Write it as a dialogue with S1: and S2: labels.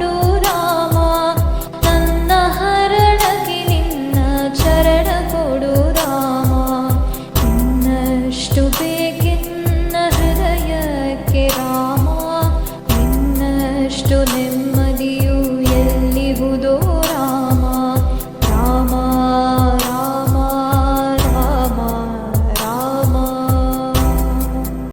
S1: ನೋಡು ರಾಮ ನನ್ನ ಹರಳಗೆ ನಿನ್ನ ಚರಣ ಕೊಡು ರಾಮ ಇನ್ನಷ್ಟು ಬೇಕಿನ್ನ ಹೃದಯಕ್ಕೆ ರಾಮ? ಇನ್ನಷ್ಟು ನೆಮ್ಮದಿಯು ಎಲ್ಲಿಹುದೋ